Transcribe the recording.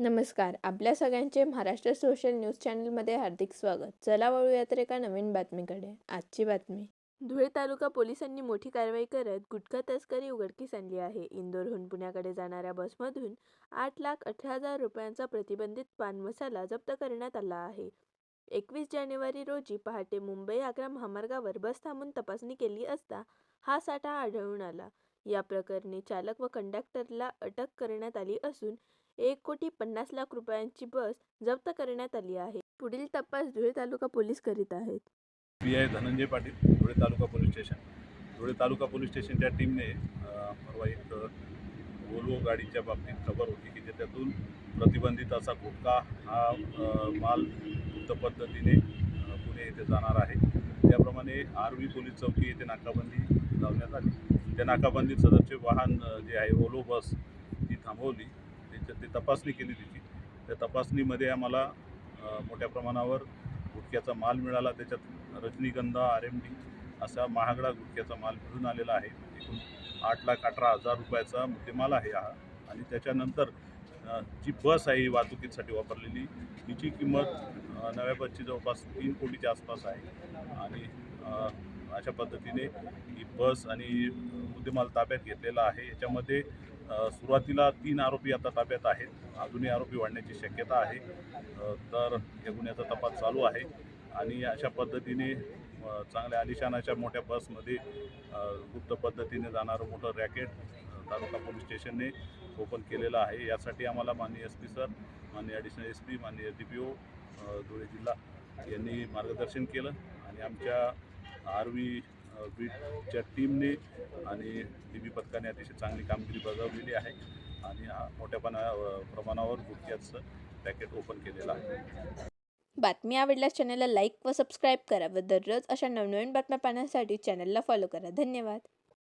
नमस्कार. आपल्या सगळ्यांचे महाराष्ट्र सोशल न्यूज चॅनलमध्ये हार्दिक स्वागत. चला वळूया तर एका नवीन बातमीकडे. आजची बातमी. धुळे तालुका पोलिसांनी मोठी कारवाई करत गुटखा तस्करी उघडकीस आणली आहे. इंदोरहून पुण्याकडे जाणाऱ्या बसमधून आठ लाख अठरा हजार रुपयांचा प्रतिबंधित पान मसाला जप्त करण्यात आला आहे. एकवीस जानेवारी रोजी पहाटे मुंबई आग्रा महामार्गावर बस थांबून तपासणी केली असता हा साठा आढळून आला. या प्रकरणी चालक व कंडक्टरला अटक करण्यात आली असून एक कोटी पन्नास लाख रुपयांची बस जप्त करण्यात आली आहे. पुढील तपास धुळे तालुका पोलीस करीत आहेत. P I Dhananjay Patil Dhule taluka police station. Dhule taluka police स्टेशनच्या टीमने परवा एक वोल्वो गाडीच्या बाबतीत खबर होती की त्याच्यातून प्रतिबंधित असा गुटखा हा माल गुप्त पद्धतीने पुणे येथे जाणार आहे. त्याप्रमाणे आर्वी पोलीस चौकी येथे नाकाबंदी लावण्यात आली. त्या नाकाबंदीत सदरचे वाहन जे आहे ओलो बस ती थांबवली. त्याच्यात ते तपासणी केली तिची. त्या तपासणीमध्ये आम्हाला मोठ्या प्रमाणावर गुटख्याचा माल मिळाला. त्याच्यात रजनीगंधा आर एम डी असा महागडा गुटख्याचा माल मिळून आलेला आहे. एकूण आठ लाख अठरा हजार रुपयाचा मुद्देमाल आहे हा. आणि त्याच्यानंतर जी बस आहे वाहतुकीसाठी वापरलेली तिची किंमत नव्या बसची जवळपास तीन कोटीच्या आसपास आहे. आणि अशा पद्धतीने ही बस आणि मुद्देमाल ताब्यात घेतलेला आहे. याच्यामध्ये सुरुवातीला तीन आरोपी आता ताब्यात आहेत. अजूनही आरोपी वाढण्याची शक्यता आहे. तर या गुन्ह्याचा तपास चालू आहे. आणि अशा पद्धतीने चांगल्या आलिशानाच्या मोठ्या बसमध्ये गुप्त पद्धतीने जाणारं मोठं रॅकेट तालुका पोलीस स्टेशनने ओपन केलेलं आहे. यासाठी आम्हाला माननीय एस पी सर माननीय ॲडिशनल एस पी माननीय डी पी ओ धुळे जिल्हा यांनी मार्गदर्शन केलं आणि आमच्या आर्वी बीटच्या टीमने आणि डी बी पथकाने अतिशय चांगली कामगिरी बजावलेली आहे आणि मोठ्यापणा मोठ्या प्रमाणावर गुटख्याचं पॅकेट ओपन केलेलं आहे. बातमी आवडल्यास चॅनलला लाईक व सबस्क्राईब करा व दररोज अशा नवनवीन बातम्या पाहण्यासाठी चॅनलला फॉलो करा. धन्यवाद.